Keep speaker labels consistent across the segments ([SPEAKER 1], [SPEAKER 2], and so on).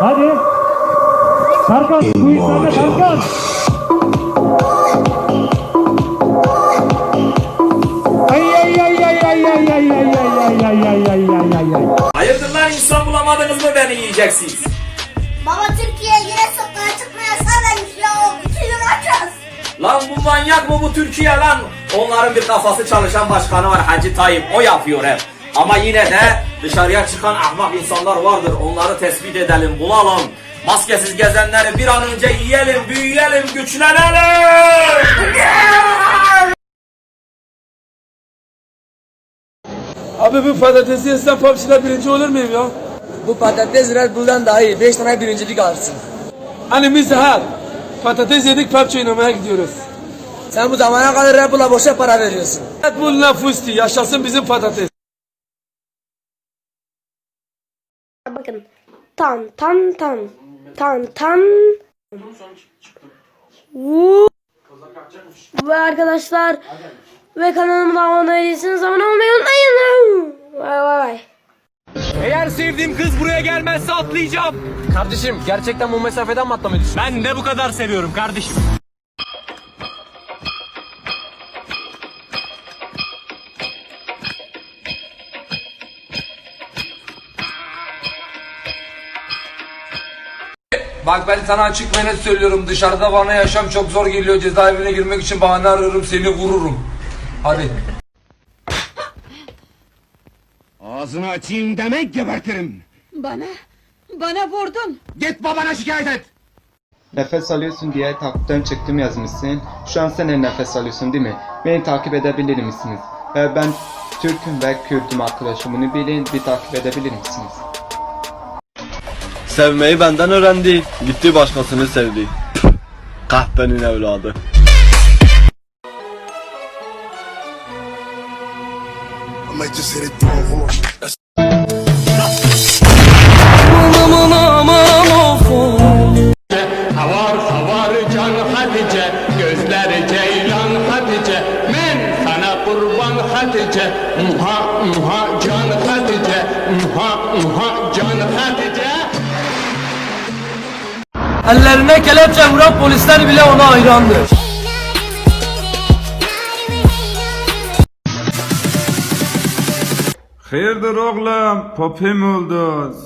[SPEAKER 1] Hadi. Tarkan, bu işlerde Tarkan. Ay ay ay ay ay ay ay ay ay ay ay ay ay ay ay ay.
[SPEAKER 2] Hayırdır lan insan bulamadınız mı beni yiyeceksiniz?
[SPEAKER 3] Baba Türkiye yine sokağa çıkma yasağı vermiş ya. İki yıl açız.
[SPEAKER 2] Lan bu manyak mı bu Türkiye lan? Onların bir kafası çalışan başkanı var Hacı Tayyip o yapıyor hep. Ama yine de dışarıya çıkan ahmak insanlar vardır. Onları tespit edelim, bulalım. Maskesiz gezenleri bir an önce yiyelim, büyüyelim, güçlenelim.
[SPEAKER 4] Abi bu patatesi yesem PUBG'de birinci olur muyum ya?
[SPEAKER 5] Bu patates Red Bull'dan daha iyi. 5 tane birincilik alırsın.
[SPEAKER 4] Hani mizahar. Patates yedik PUBG oynamaya gidiyoruz.
[SPEAKER 5] Sen bu zamana kadar Red Bull'a boşa para veriyorsun.
[SPEAKER 4] Red Bull'la fusti yaşasın bizim patates.
[SPEAKER 6] Bakın. Tan tan tan. Tan tan. Ve arkadaşlar ve kanalıma abone değilseniz abone olmayı unutmayın. Vay vay vay.
[SPEAKER 7] Eğer sevdiğim kız buraya gelmezse atlayacağım.
[SPEAKER 5] Kardeşim gerçekten bu mesafeden mi atlamayı düşünüyorsun?
[SPEAKER 7] Ben de bu kadar seviyorum kardeşim.
[SPEAKER 8] Bak ben sana açık ve net söylüyorum dışarıda bana yaşam çok zor geliyor cezaevine girmek için bahane arıyorum seni vururum. Hadi.
[SPEAKER 9] Ağzını açayım demek gebertirim.
[SPEAKER 10] Bana, bana vurdun.
[SPEAKER 9] Git babana şikayet et.
[SPEAKER 11] Nefes alıyorsun diye takipten çıktım yazmışsın. Şu an sen de nefes alıyorsun değil mi? Beni takip edebilir misiniz? Ve ben Türk'üm ve Kürt'üm arkadaşım bunu bilin bir takip edebilir misiniz?
[SPEAKER 12] Sevmeyi benden öğrendi. Gitti başkasını sevdi. Püh, kahpenin evladı.
[SPEAKER 7] I might just hit it through.
[SPEAKER 5] Ellerine kelepçe vuran polisler bile ona hayrandır.
[SPEAKER 4] Hayırdır oğlum? Popim olduz.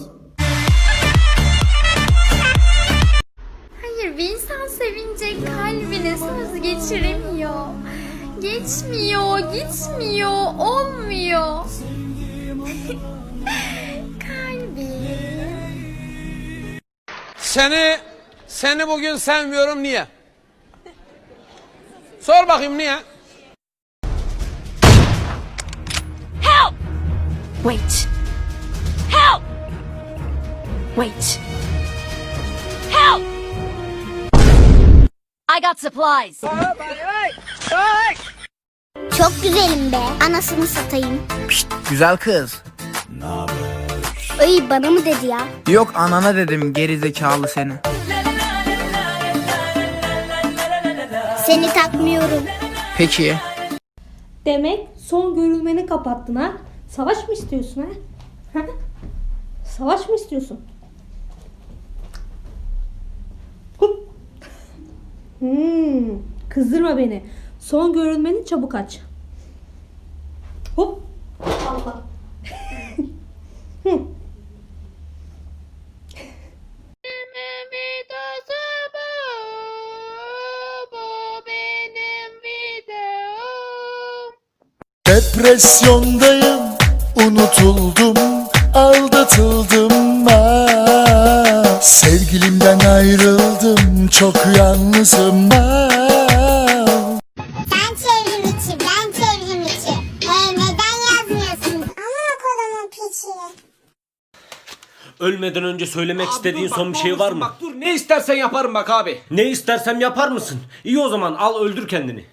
[SPEAKER 3] Hayır bir insan sevince kalbine söz geçiremiyor. Geçmiyor, gitmiyor, olmuyor. Kalbim.
[SPEAKER 7] Seni, seni bugün sevmiyorum niye? Sor bakayım niye?
[SPEAKER 10] Wait. Help! Wait. Help! I got supplies.
[SPEAKER 3] Çok güzelim be. Anasını satayım.
[SPEAKER 5] Güzel kız.
[SPEAKER 3] Ay bana mı dedi ya?
[SPEAKER 5] Yok anana dedim geri zekalı seni.
[SPEAKER 3] Seni takmıyorum.
[SPEAKER 5] Peki.
[SPEAKER 6] Demek son görülmeni kapattın ha? Savaş mı istiyorsun ha? Ha? Savaş mı istiyorsun? Hmm, kızdırma beni. Son görülmeni çabuk aç.
[SPEAKER 9] Depresyondayım, unutuldum, aldatıldım ah. Sevgilimden ayrıldım, çok yalnızım ah.
[SPEAKER 3] Ben çevrim içi, ben çevrim içi. Hey neden yazmıyorsun? Ama kolumun piçi.
[SPEAKER 2] Ölmeden önce söylemek istediğin son bir şey var mı?
[SPEAKER 7] Bak dur ne istersen yaparım bak abi.
[SPEAKER 2] Ne istersem yapar mısın? İyi o zaman al öldür kendini.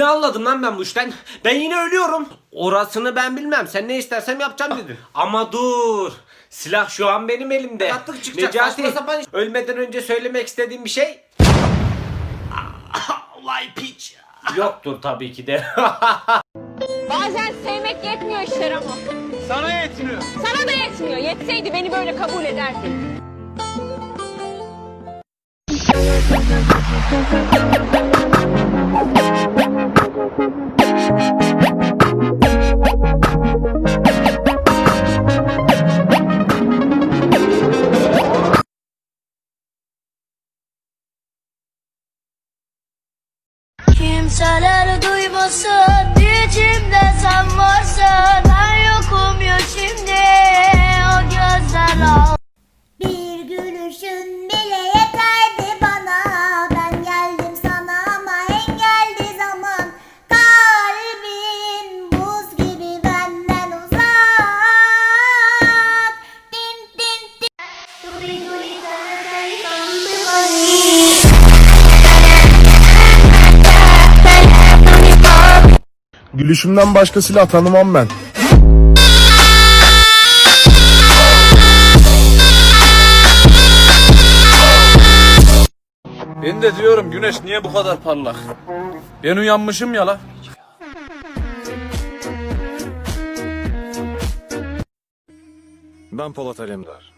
[SPEAKER 2] Ne anladım lan ben bu işten? Ben yine ölüyorum. Orasını ben bilmem. Sen ne istersem yapacağım dedin. Ama dur. Silah şu an benim elimde.
[SPEAKER 7] Sakatlık çıkacak,
[SPEAKER 2] Necati,
[SPEAKER 7] sapan iş.
[SPEAKER 2] ölmeden önce söylemek istediğim bir şey? Vay piç. Yoktur tabii ki de.
[SPEAKER 13] Bazen sevmek yetmiyor işler ama.
[SPEAKER 14] Sana yetmiyor.
[SPEAKER 13] Sana da yetmiyor. Yetseydi beni böyle kabul ederdin.
[SPEAKER 15] Kimseler
[SPEAKER 16] Gülüşümden başka silah tanımam ben.
[SPEAKER 4] Ben de diyorum güneş niye bu kadar parlak? Ben uyanmışım ya la.
[SPEAKER 16] Ben Polat Alemdar.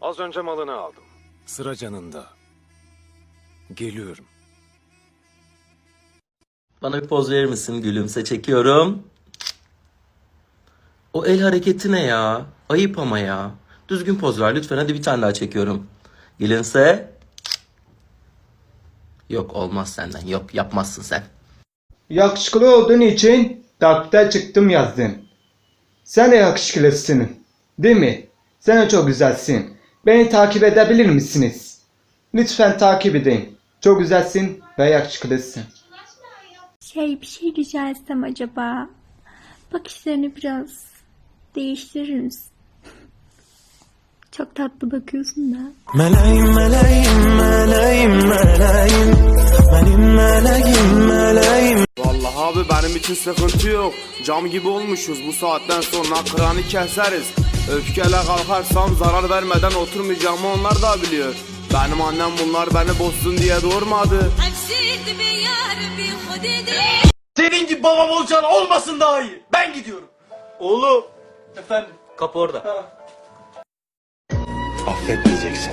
[SPEAKER 16] Az önce malını aldım. Sıra canında. Geliyorum.
[SPEAKER 14] Bana bir poz verir misin gülümse çekiyorum. O el hareketi ne ya? Ayıp ama ya. Düzgün poz ver lütfen hadi bir tane daha çekiyorum. Gülümse. Yok olmaz senden yok yapmazsın sen.
[SPEAKER 11] Yakışıklı olduğun için takipte çıktım yazdın. Sen de yakışıklısın. Değil mi? Sen de çok güzelsin. Beni takip edebilir misiniz? Lütfen takip edin. Çok güzelsin ve yakışıklısın.
[SPEAKER 15] Şey bir şey rica etsem acaba? Bakışlarını biraz değiştirir misin? Çok tatlı bakıyorsun da.
[SPEAKER 9] Meleğim meleğim meleğim meleğim Benim meleğim meleğim
[SPEAKER 16] Vallahi abi benim için sıkıntı yok. Cam gibi olmuşuz bu saatten sonra kıranı keseriz. Öfkeyle kalkarsam zarar vermeden oturmayacağımı onlar da biliyor. Benim annem bunlar beni bozsun diye doğurmadı.
[SPEAKER 14] Senin gibi babam olacağın olmasın daha iyi. Ben gidiyorum. Oğlum. Efendim. Kapı orada.
[SPEAKER 16] Affetmeyeceksin.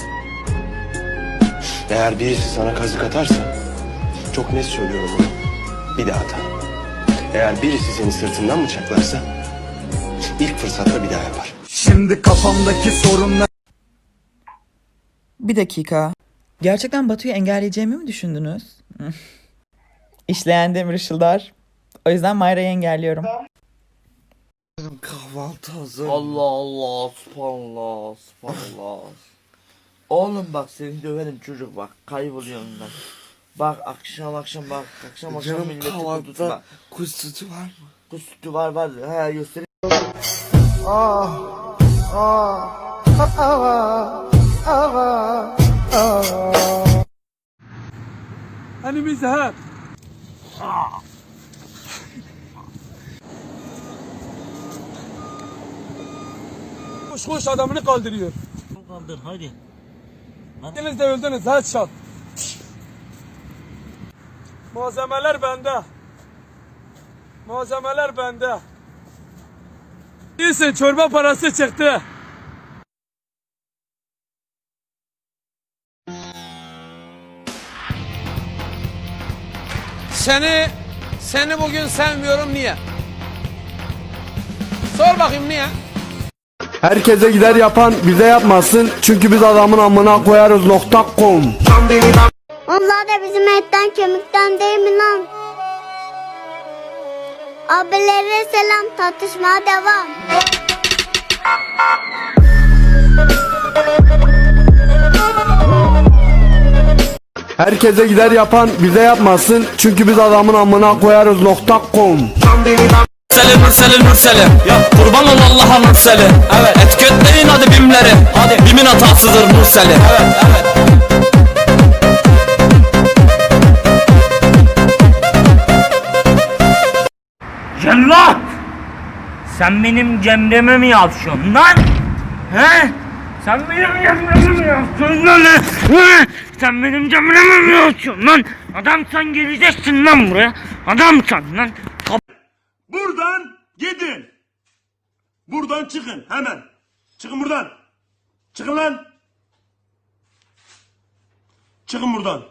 [SPEAKER 16] Eğer birisi sana kazık atarsa çok net söylüyorum bunu. Bir daha ata. Eğer birisi seni sırtından bıçaklarsa ilk fırsatta bir daha yapar.
[SPEAKER 9] Şimdi kafamdaki sorunlar
[SPEAKER 17] Bir dakika. Gerçekten Batu'yu engelleyeceğimi mi düşündünüz? İşleyen demir ışıldar. O yüzden Mayra'yı engelliyorum.
[SPEAKER 16] Kahvaltı hazır.
[SPEAKER 14] Allah Allah. Subhanallah. Subhanallah. Oğlum bak seni döverim çocuk bak. Kayboluyorum ben. Bak akşam akşam bak. Akşam akşam milleti tutma.
[SPEAKER 16] kuş sütü var mı?
[SPEAKER 14] Kuş sütü var var. He göstereyim.
[SPEAKER 4] Hani biz ha? Koş koş adamını kaldırıyor.
[SPEAKER 14] Kaldır hadi.
[SPEAKER 4] İkiniz de öldünüz headshot. Malzemeler bende. Malzemeler bende. İyisin çorba parası çıktı.
[SPEAKER 8] Seni, seni bugün sevmiyorum niye? Sor bakayım niye?
[SPEAKER 16] Herkese gider yapan bize yapmasın. Çünkü biz adamın amına koyarız nokta com.
[SPEAKER 15] Onlar da bizim etten kemikten değil mi lan? Abilere selam tartışmaya devam.
[SPEAKER 16] Herkese gider yapan bize yapmasın. Çünkü biz adamın amına koyarız nokta com.
[SPEAKER 14] Selim Selim Selim Ya kurban ol Allah'a Murselim Evet Etiketleyin hadi bimleri Hadi bimin hatasıdır Murselim Evet evet
[SPEAKER 10] Cellat! Sen benim cemreme mi yapıyorsun lan? He? Sen benim cemreme mi yapıyorsun lan? Sen benim camına mı vuruyorsun lan? Adamsan geleceksin lan buraya. Adamsan lan. Buradan gidin.
[SPEAKER 7] Buradan çıkın hemen. Çıkın buradan. Çıkın lan. Çıkın buradan.